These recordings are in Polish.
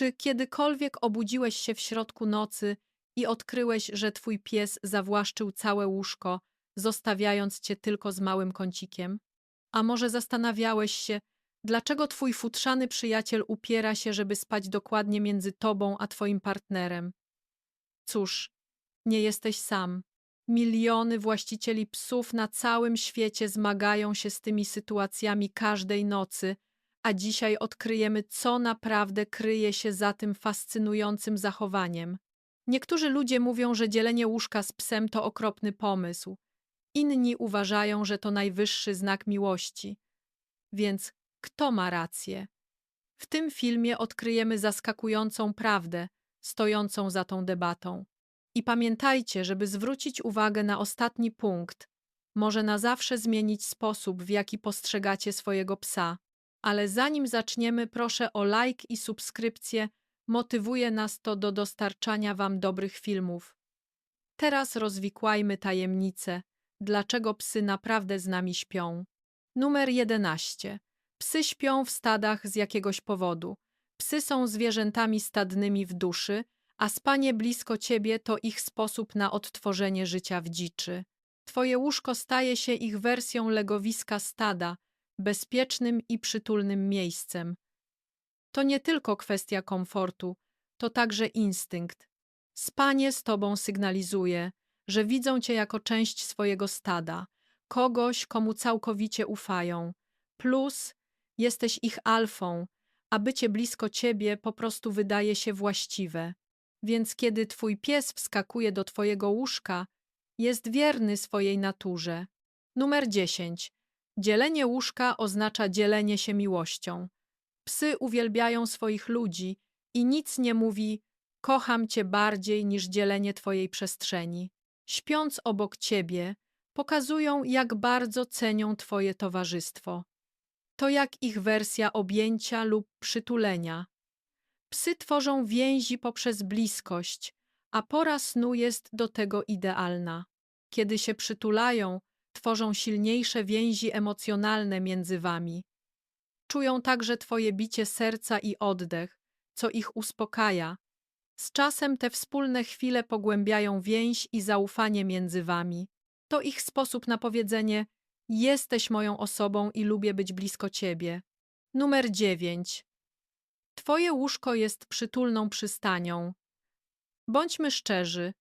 Czy kiedykolwiek obudziłeś się w środku nocy i odkryłeś, że twój pies zawłaszczył całe łóżko, zostawiając cię tylko z małym kącikiem? A może zastanawiałeś się, dlaczego twój futrzany przyjaciel upiera się, żeby spać dokładnie między tobą a twoim partnerem? Cóż, nie jesteś sam. Miliony właścicieli psów na całym świecie zmagają się z tymi sytuacjami każdej nocy, a dzisiaj odkryjemy, co naprawdę kryje się za tym fascynującym zachowaniem. Niektórzy ludzie mówią, że dzielenie łóżka z psem to okropny pomysł. Inni uważają, że to najwyższy znak miłości. Więc kto ma rację? W tym filmie odkryjemy zaskakującą prawdę stojącą za tą debatą. I pamiętajcie, żeby zwrócić uwagę na ostatni punkt. Może na zawsze zmienić sposób, w jaki postrzegacie swojego psa. Ale zanim zaczniemy, proszę o like i subskrypcję. Motywuje nas to do dostarczania Wam dobrych filmów. Teraz rozwikłajmy tajemnicę, dlaczego psy naprawdę z nami śpią. Numer 11. Psy śpią w stadach z jakiegoś powodu. Psy są zwierzętami stadnymi w duszy, a spanie blisko ciebie to ich sposób na odtworzenie życia w dziczy. Twoje łóżko staje się ich wersją legowiska stada, bezpiecznym i przytulnym miejscem. To nie tylko kwestia komfortu, to także instynkt. Spanie z tobą sygnalizuje, że widzą cię jako część swojego stada, kogoś, komu całkowicie ufają. Plus, jesteś ich alfą, a bycie blisko ciebie po prostu wydaje się właściwe. Więc kiedy twój pies wskakuje do twojego łóżka, jest wierny swojej naturze. Numer 10. Dzielenie łóżka oznacza dzielenie się miłością. Psy uwielbiają swoich ludzi i nic nie mówi kocham cię bardziej niż dzielenie twojej przestrzeni. Śpiąc obok ciebie, pokazują jak bardzo cenią twoje towarzystwo. To jak ich wersja objęcia lub przytulenia. Psy tworzą więzi poprzez bliskość, a pora snu jest do tego idealna. Kiedy się przytulają, tworzą silniejsze więzi emocjonalne między wami. Czują także twoje bicie serca i oddech, co ich uspokaja. Z czasem te wspólne chwile pogłębiają więź i zaufanie między wami. To ich sposób na powiedzenie: Jesteś moją osobą i lubię być blisko ciebie. Numer 9. Twoje łóżko jest przytulną przystanią. Bądźmy szczerzy.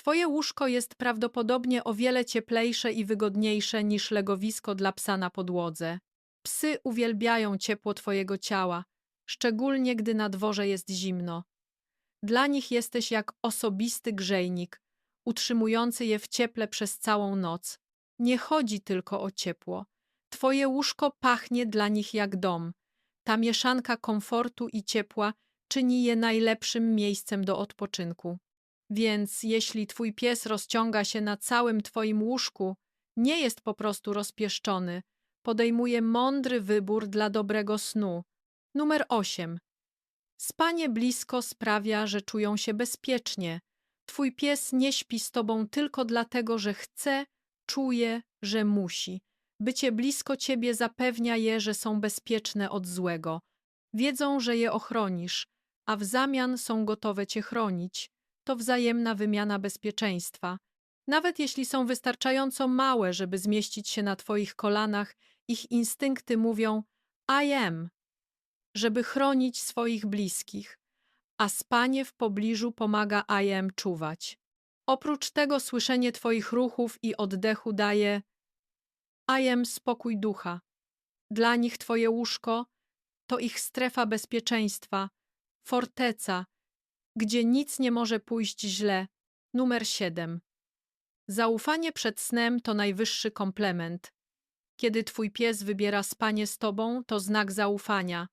Twoje łóżko jest prawdopodobnie o wiele cieplejsze i wygodniejsze niż legowisko dla psa na podłodze. Psy uwielbiają ciepło Twojego ciała, szczególnie gdy na dworze jest zimno. Dla nich jesteś jak osobisty grzejnik, utrzymujący je w cieple przez całą noc. Nie chodzi tylko o ciepło. Twoje łóżko pachnie dla nich jak dom. Ta mieszanka komfortu i ciepła czyni je najlepszym miejscem do odpoczynku. Więc jeśli twój pies rozciąga się na całym twoim łóżku, nie jest po prostu rozpieszczony, podejmuje mądry wybór dla dobrego snu. Numer 8. Spanie blisko sprawia, że czują się bezpiecznie. Twój pies nie śpi z tobą tylko dlatego, że chce, czuje, że musi. Bycie blisko ciebie zapewnia je, że są bezpieczne od złego. Wiedzą, że je ochronisz, a w zamian są gotowe cię chronić. To wzajemna wymiana bezpieczeństwa. Nawet jeśli są wystarczająco małe, żeby zmieścić się na twoich kolanach, ich instynkty mówią I am, żeby chronić swoich bliskich, a spanie w pobliżu pomaga I am czuwać. Oprócz tego słyszenie twoich ruchów i oddechu daje I am spokój ducha. Dla nich twoje łóżko to ich strefa bezpieczeństwa, forteca, gdzie nic nie może pójść źle. Numer 7. Zaufanie przed snem to najwyższy komplement. Kiedy twój pies wybiera spanie z tobą, to znak zaufania.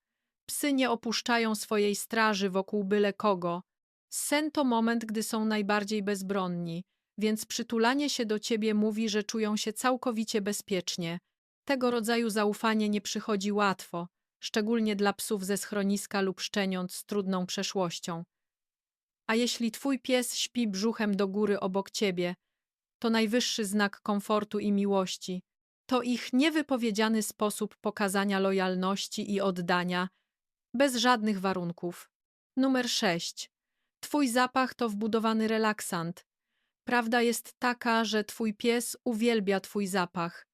Psy nie opuszczają swojej straży wokół byle kogo. Sen to moment, gdy są najbardziej bezbronni, więc przytulanie się do ciebie mówi, że czują się całkowicie bezpiecznie. Tego rodzaju zaufanie nie przychodzi łatwo, szczególnie dla psów ze schroniska lub szczeniąt z trudną przeszłością. A jeśli twój pies śpi brzuchem do góry obok ciebie, to najwyższy znak komfortu i miłości. To ich niewypowiedziany sposób pokazania lojalności i oddania, bez żadnych warunków. Numer 6. Twój zapach to wbudowany relaksant. Prawda jest taka, że twój pies uwielbia twój zapach.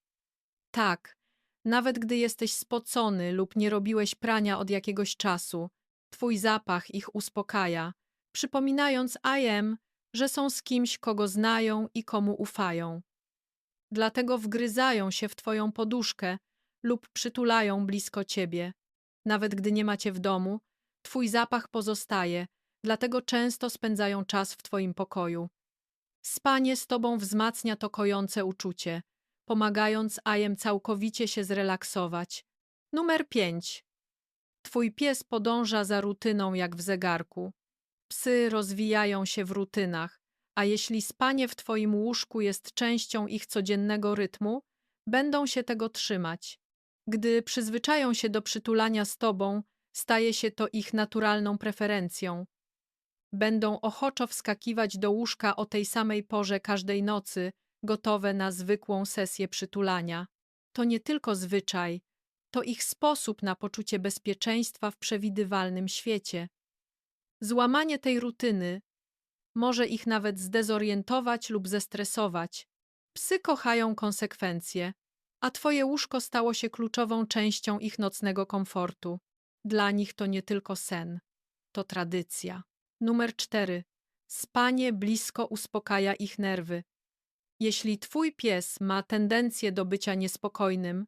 Tak, nawet gdy jesteś spocony lub nie robiłeś prania od jakiegoś czasu, twój zapach ich uspokaja, przypominając IM, że są z kimś, kogo znają i komu ufają. Dlatego wgryzają się w twoją poduszkę lub przytulają blisko ciebie. Nawet gdy nie macie w domu, twój zapach pozostaje, dlatego często spędzają czas w twoim pokoju. Spanie z tobą wzmacnia to kojące uczucie, pomagając Ajem całkowicie się zrelaksować. Numer 5. Twój pies podąża za rutyną jak w zegarku. Psy rozwijają się w rutynach, a jeśli spanie w twoim łóżku jest częścią ich codziennego rytmu, będą się tego trzymać. Gdy przyzwyczają się do przytulania z tobą, staje się to ich naturalną preferencją. Będą ochoczo wskakiwać do łóżka o tej samej porze każdej nocy, gotowe na zwykłą sesję przytulania. To nie tylko zwyczaj, to ich sposób na poczucie bezpieczeństwa w przewidywalnym świecie. Złamanie tej rutyny może ich nawet zdezorientować lub zestresować. Psy kochają konsekwencje, a twoje łóżko stało się kluczową częścią ich nocnego komfortu. Dla nich to nie tylko sen, to tradycja. Numer 4. Spanie blisko uspokaja ich nerwy. Jeśli twój pies ma tendencję do bycia niespokojnym,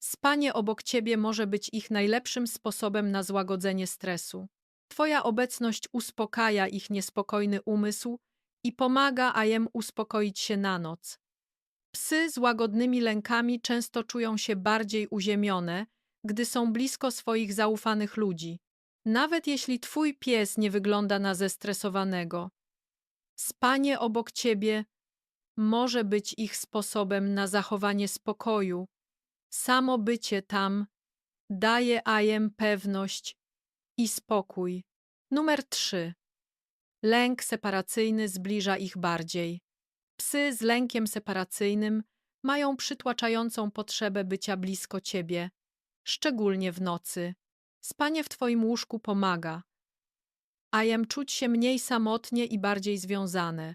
spanie obok ciebie może być ich najlepszym sposobem na złagodzenie stresu. Twoja obecność uspokaja ich niespokojny umysł i pomaga ajem uspokoić się na noc. Psy z łagodnymi lękami często czują się bardziej uziemione, gdy są blisko swoich zaufanych ludzi, nawet jeśli twój pies nie wygląda na zestresowanego. Spanie obok ciebie może być ich sposobem na zachowanie spokoju. Samo bycie tam daje ajem pewność i spokój. Numer 3. Lęk separacyjny zbliża ich bardziej. Psy z lękiem separacyjnym mają przytłaczającą potrzebę bycia blisko ciebie, szczególnie w nocy. Spanie w twoim łóżku pomaga, a jem czuć się mniej samotnie i bardziej związane.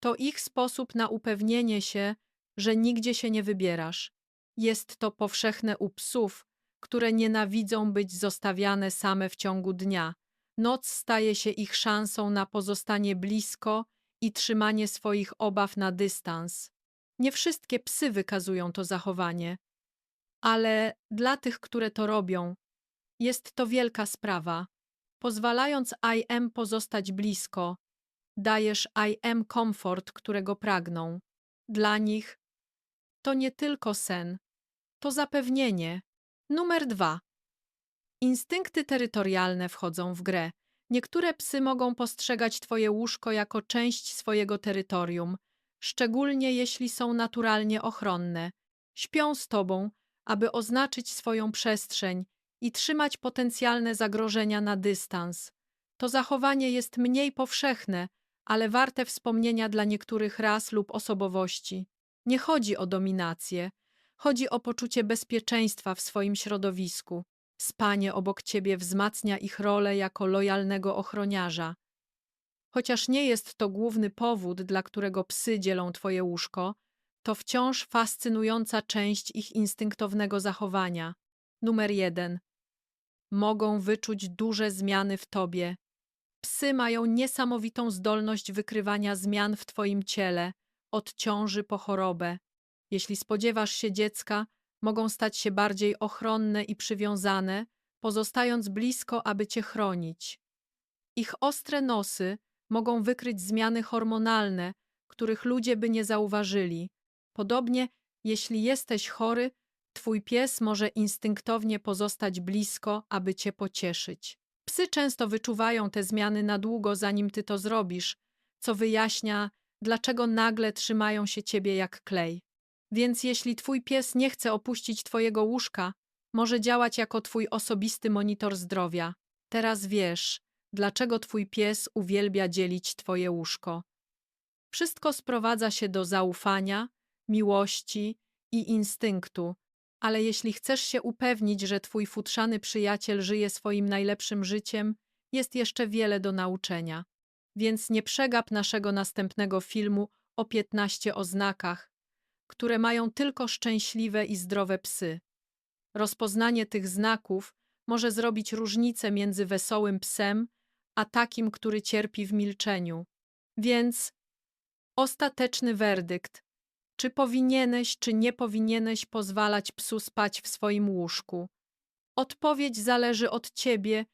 To ich sposób na upewnienie się, że nigdzie się nie wybierasz. Jest to powszechne u psów, które nienawidzą być zostawiane same w ciągu dnia. Noc staje się ich szansą na pozostanie blisko i trzymanie swoich obaw na dystans. Nie wszystkie psy wykazują to zachowanie, ale dla tych, które to robią, jest to wielka sprawa. Pozwalając IM pozostać blisko, dajesz IM komfort, którego pragną. Dla nich to nie tylko sen, to zapewnienie. Numer dwa. Instynkty terytorialne wchodzą w grę. Niektóre psy mogą postrzegać twoje łóżko jako część swojego terytorium, szczególnie jeśli są naturalnie ochronne. Śpią z tobą, aby oznaczyć swoją przestrzeń i trzymać potencjalne zagrożenia na dystans. To zachowanie jest mniej powszechne, ale warte wspomnienia dla niektórych ras lub osobowości. Nie chodzi o dominację, chodzi o poczucie bezpieczeństwa w swoim środowisku. Spanie obok ciebie wzmacnia ich rolę jako lojalnego ochroniarza. Chociaż nie jest to główny powód, dla którego psy dzielą twoje łóżko, to wciąż fascynująca część ich instynktownego zachowania. Numer jeden. Mogą wyczuć duże zmiany w tobie. Psy mają niesamowitą zdolność wykrywania zmian w twoim ciele, od ciąży po chorobę. Jeśli spodziewasz się dziecka, mogą stać się bardziej ochronne i przywiązane, pozostając blisko, aby cię chronić. Ich ostre nosy mogą wykryć zmiany hormonalne, których ludzie by nie zauważyli. Podobnie, jeśli jesteś chory, twój pies może instynktownie pozostać blisko, aby cię pocieszyć. Psy często wyczuwają te zmiany na długo, zanim ty to zrobisz, co wyjaśnia, dlaczego nagle trzymają się ciebie jak klej. Więc jeśli twój pies nie chce opuścić twojego łóżka, może działać jako twój osobisty monitor zdrowia. Teraz wiesz, dlaczego twój pies uwielbia dzielić twoje łóżko. Wszystko sprowadza się do zaufania, miłości i instynktu, ale jeśli chcesz się upewnić, że twój futrzany przyjaciel żyje swoim najlepszym życiem jest jeszcze wiele do nauczenia. Więc nie przegap naszego następnego filmu o 15 oznakach, które mają tylko szczęśliwe i zdrowe psy. Rozpoznanie tych znaków może zrobić różnicę między wesołym psem a takim, który cierpi w milczeniu. Więc ostateczny werdykt. Czy powinieneś, czy nie powinieneś pozwalać psu spać w swoim łóżku? Odpowiedź zależy od ciebie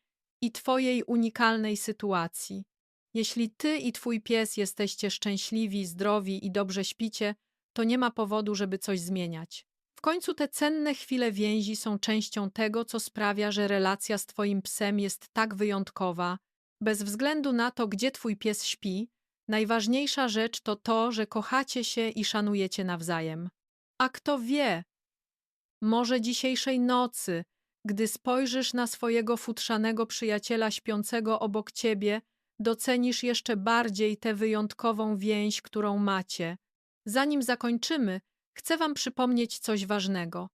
i twojej unikalnej sytuacji. Jeśli ty i twój pies jesteście szczęśliwi, zdrowi i dobrze śpicie, to nie ma powodu, żeby coś zmieniać. W końcu te cenne chwile więzi są częścią tego, co sprawia, że relacja z twoim psem jest tak wyjątkowa. Bez względu na to, gdzie twój pies śpi, najważniejsza rzecz to to, że kochacie się i szanujecie nawzajem. A kto wie, może dzisiejszej nocy, gdy spojrzysz na swojego futrzanego przyjaciela śpiącego obok ciebie, docenisz jeszcze bardziej tę wyjątkową więź, którą macie. Zanim zakończymy, chcę Wam przypomnieć coś ważnego.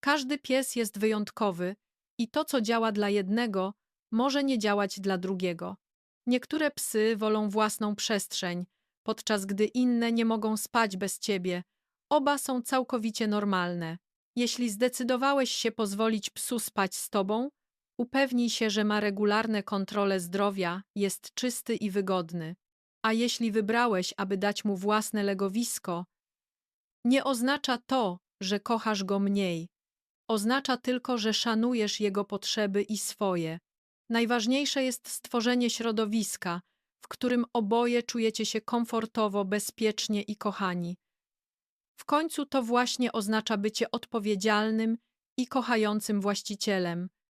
Każdy pies jest wyjątkowy i to, co działa dla jednego, może nie działać dla drugiego. Niektóre psy wolą własną przestrzeń, podczas gdy inne nie mogą spać bez ciebie. Oba są całkowicie normalne. Jeśli zdecydowałeś się pozwolić psu spać z tobą, upewnij się, że ma regularne kontrole zdrowia, jest czysty i wygodny. A jeśli wybrałeś, aby dać mu własne legowisko, nie oznacza to, że kochasz go mniej. Oznacza tylko, że szanujesz jego potrzeby i swoje. Najważniejsze jest stworzenie środowiska, w którym oboje czujecie się komfortowo, bezpiecznie i kochani. W końcu to właśnie oznacza bycie odpowiedzialnym i kochającym właścicielem.